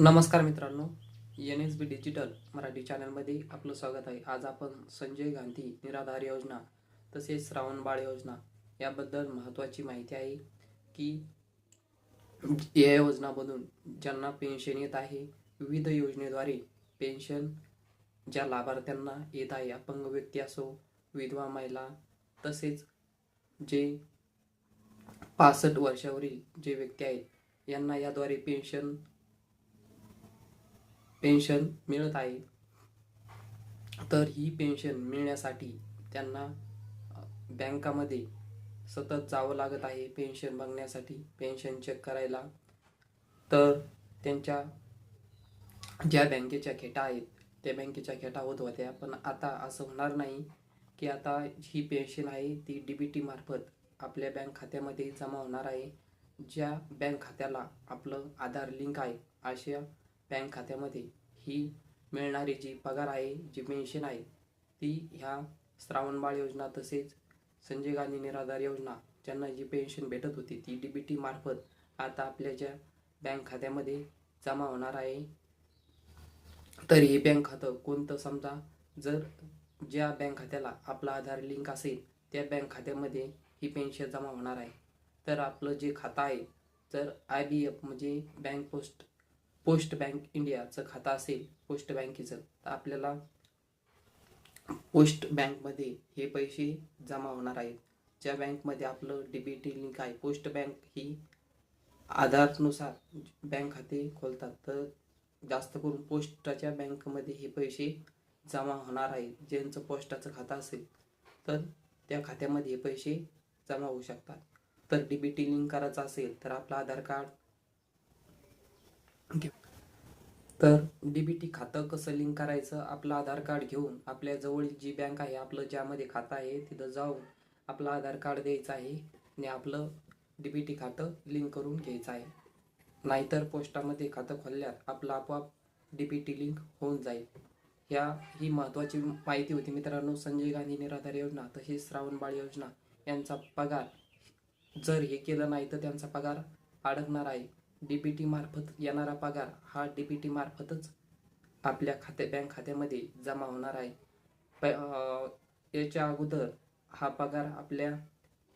नमस्कार मित्रांनो N S B digital Marathi चॅनलमध्ये आपलं स्वागत आहे. आज आपण संजय गांधी निराधार योजना तसेच श्रावण बाळ योजना याबद्दल महत्त्वाची माहिती आहे की या योजनामधून ज्यांना पेन्शन येत आहे विविध योजनेद्वारे पेन्शन ज्या लाभार्थ्यांना येत आहे अपंग व्यक्ती असो विधवा महिला तसेच जे पासष्ट वर्षावरील जे व्यक्ती आहेत यांना याद्वारे पेन्शन पेन्शन मिळत आहे. तर ही पेन्शन मिळण्यासाठी त्यांना बँकामध्ये सतत जावं लागत आहे पेन्शन बघण्यासाठी पेन्शन चेक करायला. तर त्यांच्या ज्या बँकेच्या खेटा आहेत त्या बँकेच्या खेटा होत होत्या. पण आता असं होणार नाही की आता ही पेन्शन आहे ती डी बी टी मार्फत आपल्या बँक खात्यामध्ये जमा होणार आहे. ज्या बँक खात्याला आपलं आधार लिंक आहे अशा बँक खात्यामध्ये ही मिळणारी जी पगार आहे जी पेन्शन आहे ती ह्या श्रावणबाळ योजना तसेच संजय गांधी निराधार योजना ज्यांना जी पेन्शन भेटत होती ती डी बी टी मार्फत आता आपल्या ज्या बँक खात्यामध्ये जमा होणार आहे. तर हे बँक खातं कोणतं? समजा जर ज्या बँक खात्याला आपला आधार लिंक असेल त्या बँक खात्यामध्ये ही पेन्शन जमा होणार आहे. तर आपलं जे खातं आहे जर आय बी एफ म्हणजे बँक पोस्ट पोस्ट बँक इंडियाचं खातं असेल पोस्ट बँकेचं तर आपल्याला पोस्ट बँकमध्ये हे पैसे जमा होणार आहेत. ज्या बँकमध्ये आपलं डी बी टी लिंक आहे पोस्ट बँक ही आधारनुसार बँक खाते खोलतात. तर जास्त करून पोस्टाच्या बँकमध्ये हे पैसे जमा होणार आहेत. ज्यांचं पोस्टाचं खातं असेल तर त्या खात्यामध्ये हे पैसे जमा होऊ शकतात. तर डी बी टी लिंक करायचं असेल तर आपलं आधार कार्ड तर डी बी टी खातं कसं लिंक करायचं? आपलं आधार कार्ड घेऊन आपल्या जवळ जी बँक आहे आपलं ज्यामध्ये खातं आहे तिथं जाऊन आपलं आधार कार्ड द्यायचं आहे आणि आपलं डी बी टी खातं लिंक करून घ्यायचं आहे. नाहीतर पोस्टामध्ये खातं खोलल्यात आपलं आपोआप डी बी टी लिंक होऊन जाईल. ह्या ही महत्त्वाची माहिती होती मित्रांनो. संजय गांधी निराधार योजना तसेच श्रावणबाळ योजना यांचा पगार जर हे केलं नाही तर त्यांचा पगार अडकणार आहे. डीबीटी मार्फत येणारा पगार हा डीबीटी मार्फतच आपल्या खात्या बँक खात्यामध्ये जमा होणार आहे. प याच्या अगोदर हा पगार आपल्या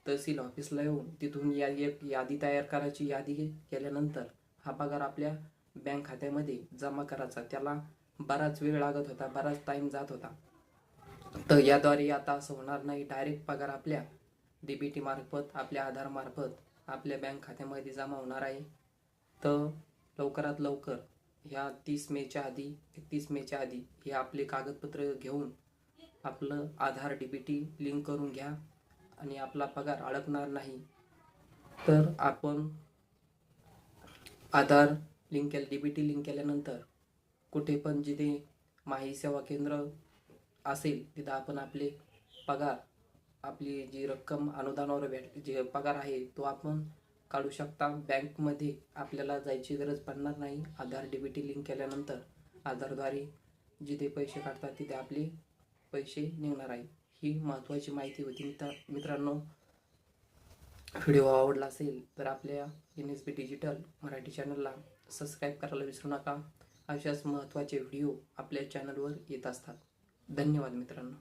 तहसील ऑफिसला येऊन तिथून या एक यादी तयार करायची यादी केल्यानंतर हा पगार आपल्या बँक खात्यामध्ये जमा करायचा. त्याला बराच वेळ लागत होता बराच टाईम जात होता. तर याद्वारे आता असं होणार नाही. डायरेक्ट पगार आपल्या डीबीटी मार्फत आपल्या आधार मार्फत आपल्या बँक खात्यामध्ये जमा होणार आहे. तर लवकरात लवकर ह्या तीस मेच्या आधी एकतीस मेच्या आधी हे आपले कागदपत्र घेऊन आपलं Aadhaar D B T link करून घ्या आणि आपला पगार अडकणार नाही. तर आपण आधार लिंक केलं डी बी टी लिंक केल्यानंतर कुठे पण जिथे माही सेवा केंद्र असेल तिथं आपण आपले पगार आपली जी रक्कम अनुदानावर भेट जे पगार आहे तो आपण काढू शकता. बँकमध्ये आपल्याला जायची गरज पडणार नाही. आधार डीबीटी लिंक केल्यानंतर आधारद्वारे जिथे पैसे काढतात तिथे आपले पैसे निघणार आहे. ही महत्त्वाची माहिती होती. मित्र मित्रांनो व्हिडिओ आवडला असेल तर आपल्या N S B digital Marathi चॅनलला सबस्क्राईब करायला विसरू नका. अशाच महत्त्वाचे व्हिडिओ आपल्या चॅनलवर येत असतात. धन्यवाद मित्रांनो.